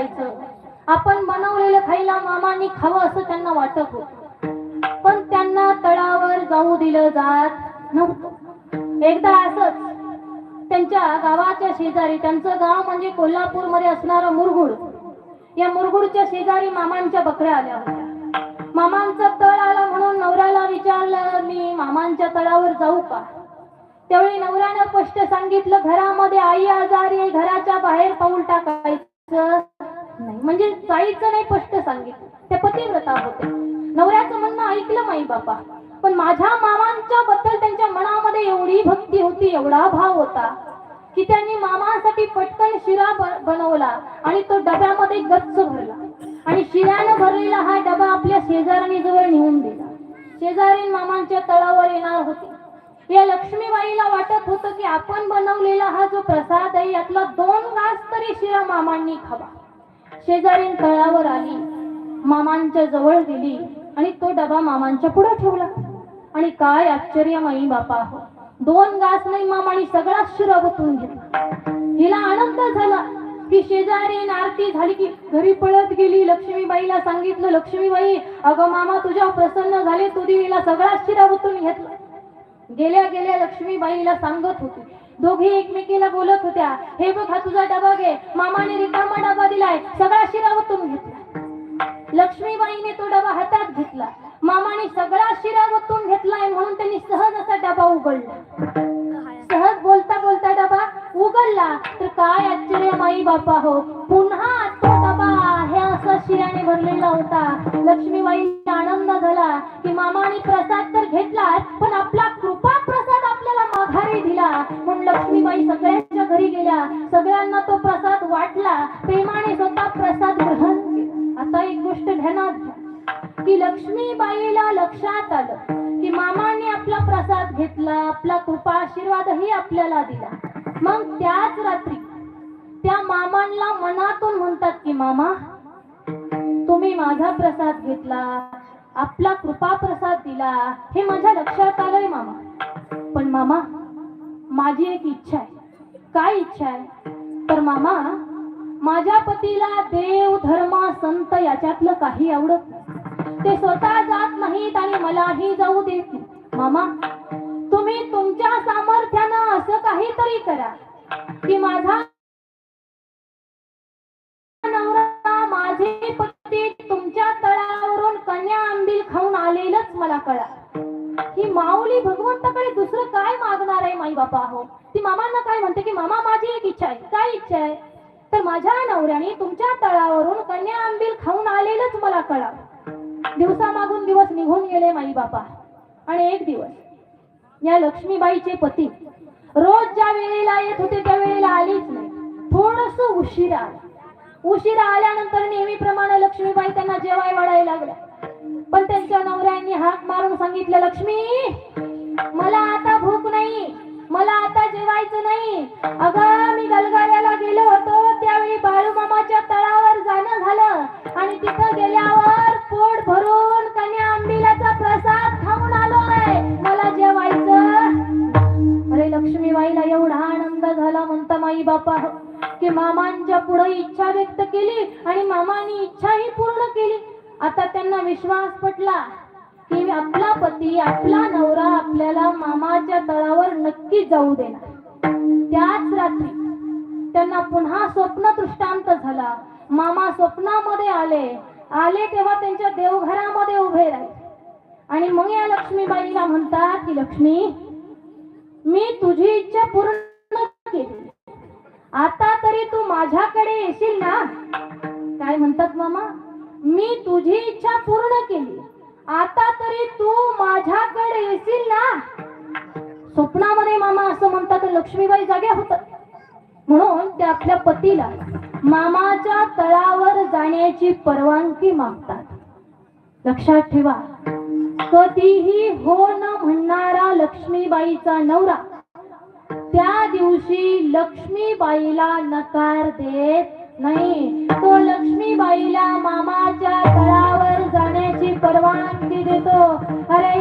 जायचं आपण बनवलेलं खायला मामांनी खावं असं त्यांना वाटत होत. पण त्यांना तळावर जाऊ दिलं जात नव्हतं. एकदा असंच त्यांच्या गावाच्या शेजारी त्यांचं गाव म्हणजे कोल्हापूरमध्ये असणारं मुरगुड. या मुरगुडच्या शेजारी मामांच्या बकऱ्या आल्या होत्या. मामांचा तळ आला म्हणून नवऱ्याला विचारलं मी मामांच्या तळावर जाऊ का? त्यावेळी नवऱ्यानं स्पष्ट सांगितलं घरामध्ये आई आजारी घराच्या बाहेर पाऊल टाकायचं. नाही. म्हणजे जाईचं नाही स्पष्ट सांगितलं. ते पतिव्रता होते नवऱ्याचं म्हणणं ऐकलं माई बापा. पण माझ्या मामांच्या बद्दल त्यांच्या मनामध्ये एवढी भक्ती होती एवढा भाव होता की त्यांनी मामांसाठी पटकन शिरा बनवला आणि तो डब्यामध्ये गच्च भरला. आणि शिऱ्यानं भरलेला हा डबा आपल्या शेजाऱ्यांनी जवळ नेऊन दिला. शेजारी मामांच्या तळावर येणार होते. या लक्ष्मीबाईला वाटत होतं की आपण बनवलेला हा जो प्रसाद आहे यातला दोन घास तरी शिरा मामांनी खावा. शेजारीन तळावर आली. मामांच्या जवळ दिली आणि तो डबा मामांच्या पुढे ठेवला. आणि काय आश्चर्यमयी बापा. हो दोन गास नाही मामाने सगळा शिरा बतून घेतला. हिला आनंद झाला. की शेजारी आरती झाली की घरी पळत गेली. लक्ष्मीबाईला सांगितलं लक्ष्मीबाई अगं मामा तुझ्या प्रसन्न झाले. तुझी हिला सगळा शिरा बतून घेतला. गेल्या गेल्या लक्ष्मीबाईला सांगत होती दोघे एकमेकीला बोलत होत्या. हे बघ हा तुझा डबा घे. मामाने रिकामा डबा दिलाय. सगळा शिरा ओतून घेतला. लक्ष्मीबाईने तो डबा हातात घेतला. मामाने सगळा शिरा ओतून घेतलाय म्हणून त्यांनी सहज असा डबा उघडला. सहज बोलता बोलता डबा उघडला. तर काय आश्चर्य माई बापा हो. पुन्हा तो डबा हे असा शिराने भरलेला होता. लक्ष्मीबाईला आनंद झाला की मामाने प्रसाद तर घेतलाच पण आपला ध्यानात घ्या की लक्ष्मीबाईला लक्षात आलं की मामाने आपला प्रसाद घेतला आपला कृपा आशीर्वादही आपल्याला दिला. मग त्याच रात्री त्या मामांना मनातून म्हणतात की मामा तुम्ही माझा प्रसाद घेतला आपला कृपा प्रसाद दिला हे माझ्या लक्षात आलंय मामा. पण मामा माझी एक इच्छा आहे. काय इच्छा आहे? तर मामा माझ्या पतीला देव संत याच्यातलं काही आवडत नाही ते स्वतः जात नाहीत आणि मलाही जाऊ देत मामा तुम्ही तुमच्या सामर्थ्यानं असं काहीतरी करा की माझा नवरा माझे पती तुमच्या तळावरून कन्या आंबील खाऊन आलेलंच मला कळा. ही माऊली भगवंताकडे दुसरं काय मागणार आहे माई बापा हो. ती मामांना काय म्हणते की मामा माझी एक इच्छा आहे. काय इच्छा आहे? माझ्या नवऱ्याने तुमच्या तळावरून कन्या आंबील खाऊन आलेलंच मला कळा दिवसा मागून दिवस निघून गेले माई बापा आणि एक दिवस या लक्ष्मीबाईचे पती रोज ज्या वेळेला येत होते त्या वेळेला आलीच नाही. थोडस उशिरा उशिरा आल्यानंतर नेहमीप्रमाणे लक्ष्मीबाई त्यांना जेवाय वाढायला लागल्या. पण त्यांच्या नवऱ्यांनी हाक मारून सांगितलं लक्ष्मी मला आता भूक नाही. मला आता जेवायचं नाही. अगं मी मामांच्या इच्छा व्यक्त केली आणि मामानी इच्छाही पूर्ण केली. आता त्यांना विश्वास पटला की आपला पती आपला नवरा आपल्याला मामाच्या तळावर नक्की जाऊ देणार. त्याच रात्री त्यांना पुन्हा स्वप्न दृष्टांत झाला. मामा स्वप्नामध्ये आले. आले तेव्हा त्यांच्या देवघरामध्ये उभे राहिले. आणि मग या लक्ष्मीबाईला म्हणतात की लक्ष्मी मी तुझी इच्छा पूर्ण आता तरी तू माझ्याकडे येशील ना? काय म्हणतात मामा? मी तुझी इच्छा पूर्ण केली. आता तरी तू माझ्याकडे येशील ना? स्वप्नामध्ये मामा असं म्हणतात लक्ष्मीबाई जाग्या होतात म्हणून ते आपल्या पतीला मामाच्या तळावर जाण्याची परवानगी मागतात. लक्षात ठेवा कधीही हो न म्हणणारा लक्ष्मीबाईचा नवरा त्या दिवशी लक्ष्मीबाईला नकार देत नाही. तो लक्ष्मीबाईला मामाच्या तळावर जाण्याची परवानगी देतो. अरे